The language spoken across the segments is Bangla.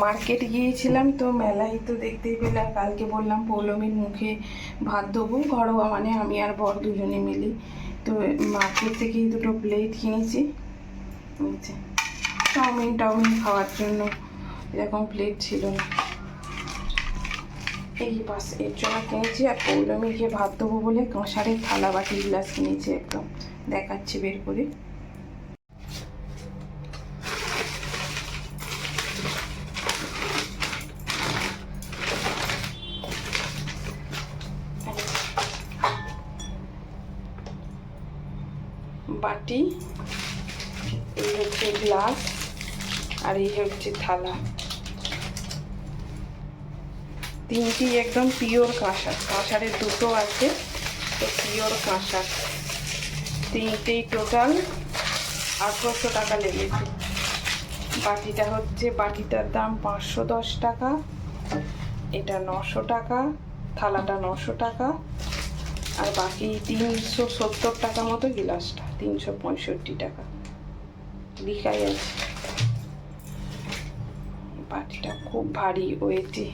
মার্কেট গিয়েছিলাম তো মেলায় তো দেখতেই পেলাম, কালকে বললাম পৌলমীর মুখে ভাত দেবো, ঘরোয়া মানে আমি আর বর দুজনে মিলি। তো মার্কেট থেকে দুটো প্লেট কিনেছি চাউমিন টাউমিন খাওয়ার জন্য এরকম প্লেট ছিল। এই বাস, এর জন্য কিনেছি আর পৌলমীকে ভাত দেবো বলে কাঁসারের থালা বাটি গ্লাস কিনেছি একদম। দেখাচ্ছি বের করে। বাটি, এই হচ্ছে গ্লাস আর এই হচ্ছে থালা। তিনটি একদম পিওর কাঁসার। কাঁসারের দুটো আছে, তো পিওর কাঁসার। তিনটেই টোটাল আঠেরোশো টাকা লেগেছে। বাটিটা হচ্ছে, বাটিটার দাম পাঁচশো দশ টাকা, এটা নশো টাকা, থালাটা নশো টাকা। আর বাকি তিনশো সত্তর টাকা মতো গিলাসটা, তিনশো পঁয়ষট্টি টাকা। লিখাই আছে। বাটিটা খুব ভারী ওয়েটি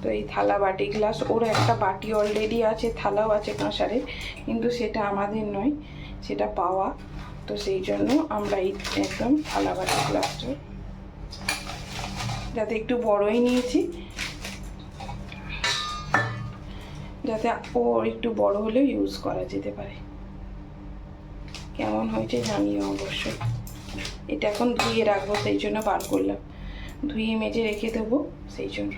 তো এই থালা বাটি গ্লাস, ওর একটা বাটি অলরেডি আছে, থালাও আছে কাঁসারের কিন্তু সেটা আমাদের নয়, সেটা পাওয়া। তো সেই জন্য আমরা এই একদম থালা বাটি গ্লাসটা, যাতে একটু বড়ই নিয়েছি। যাতে ওর একটু বড় হলেও ইউজ করা যেতে পারে। কেমন হয়েছে জানিও অবশ্যই। এটা এখন ধুয়ে রাখব, সেই জন্য বার করলাম। ধুয়ে মেজে রেখে দেবো, সেই জন্য।